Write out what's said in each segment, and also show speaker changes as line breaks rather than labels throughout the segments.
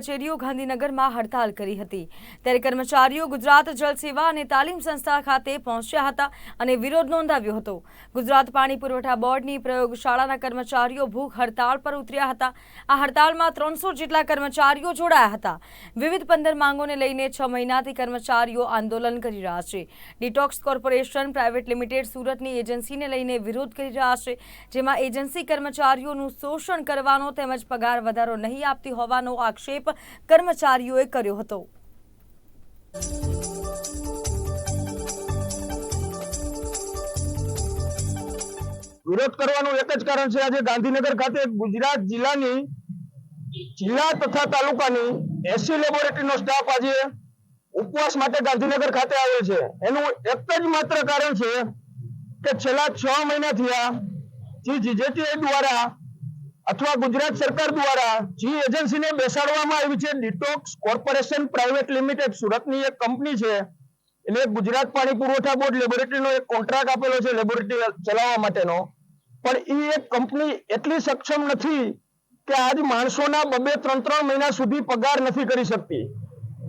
કચેરીઓ ગાંધીનગરમાં હડતાલ કરી હતી. ત્યારે કર્મચારીઓ ગુજરાત જળ સેવા અને તાલીમ સંસ્થા ખાતે પહોંચ્યા હતા અને વિરોધ નોંધાવ્યો હતો. ગુજરાત પાણી પુરવઠા બોર્ડની પ્રયોગશાળાના કર્મચારીઓ ભૂખ હડતાળ પર ઉતર્યા હતા. આ હડતાળમાં ત્રણસો જેટલા કર્મચારીઓ જોડાયા હતા. વિવિધ પંદર માંગોને લઈને છ મહિનાથી કર્મચારીઓ આંદોલન કરી રહ્યા છે. ડિટોક્સ કોર્પોરેશન પ્રાઇવેટ લિમિટેડ સુરતની એજન્સીને લઈને વિરોધ કરી રહ્યા છે, જેમાં એજન્સી કર્મચારીઓનું શોષણ કરવાનો તેમજ પગાર વધારો નહીં આપતી હોવાનો આક્ષેપ કર્મચારીઓએ કર્યો હતો.
વિરોધ કરવાનું એક જ કારણ છે આજે ગાંધીનગર ખાતે ગુજરાત જિલ્લાની જિલ્લા તથા તાલુકાની એસી લેબોરેટરીનો સ્ટાફ આજે ઉપવાસ માટે ગાંધીનગર ખાતે આવેલ છે. એનું એક જ માત્ર કારણ છે કે છેલ્લા છ મહિના થયા જે જીજેટીઆઈ દ્વારા અથવા ગુજરાત સરકાર દ્વારા જે એજન્સીને બેસાડવામાં આવી છે ડિટોક્સ કોર્પોરેશન પ્રાઇવેટ લિમિટેડ સુરતની એક કંપની છે. એટલે ગુજરાત પાણી પુરવઠા બોર્ડ લેબોરેટરીનો એક કોન્ટ્રાક્ટ આપેલો છે, લેબોરેટરી ચલાવવા માટેનો. પણ એ એક કંપની એટલી સક્ષમ નથી કે આજ માણસોના બબે ત્રણ ત્રણ મહિના સુધી પગાર નથી કરી શકતી.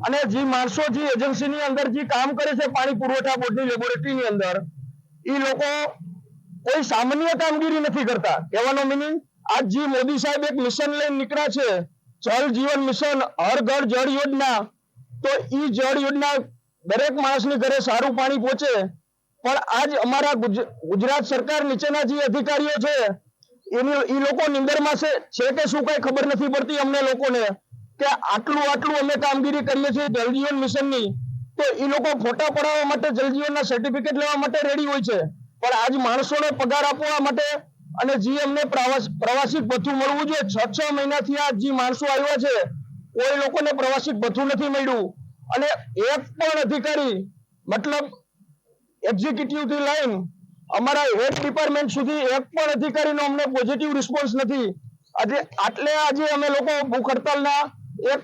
અને જે માણસો જે એજન્સીની અંદર જે કામ કરે છે, પાણી પુરવઠા બોર્ડની લેબોરેટરીની અંદર એ લોકો કોઈ સામાન્ય કામગીરી નથી કરતા. કહેવાનો મિનિંગ આજ જે મોદી સાહેબ એક મિશન લઈને નીકળ્યા છે. જળ જીવન મિશન હર ઘર જળ યોજના. તો ઈ જળ યોજના દરેક માણસની ઘરે સારું પાણી પહોંચે. પણ આજ અમારા ગુજરાત સરકાર નીચેના જે અધિકારીઓ છે, એની એ લોકો નિંદરમાં છે કે શું કઈ ખબર નથી પડતી અમને લોકોને, કે આટલું આટલું અમે કામગીરી કરીએ છીએ જલજીવન મિશનની. તો એ લોકો ફોટા પડાવવા માટે જલજીવનના સર્ટિફિકેટ લેવા માટે રેડી હોય છે. પણ આજ માણસોને પગાર આપવા માટે અને જે અમને પ્રવાસ ભથ્થું મળવું જોઈએ. છ છ મહિનાથી આ જે માણસો આવ્યા છે. કોઈ લોકોને પ્રવાસી ભથ્થું નથી મળ્યું. અને એક પણ અધિકારી, મતલબ એક્ઝિક્યુટિવથી લઈને અમારા હેડ ડિપાર્ટમેન્ટ સુધી એક પણ અધિકારીનો અમને પોઝિટિવ રિસ્પોન્સ નથી. આજે, આટલે આજે અમે લોકો ભૂખ હડતાલના એક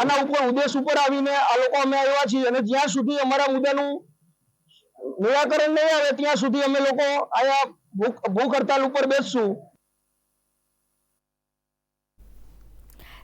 આના ઉપર ઉદ્દેશ ઉપર આવીને આ લોકો અમે આવ્યા છીએ. અને જ્યાં સુધી અમારા મુદ્દાનું નિરાકરણ નહીં આવે ત્યાં સુધી અમે લોકો અહીંયા ભૂખ હડતાલ ઉપર બેસશું.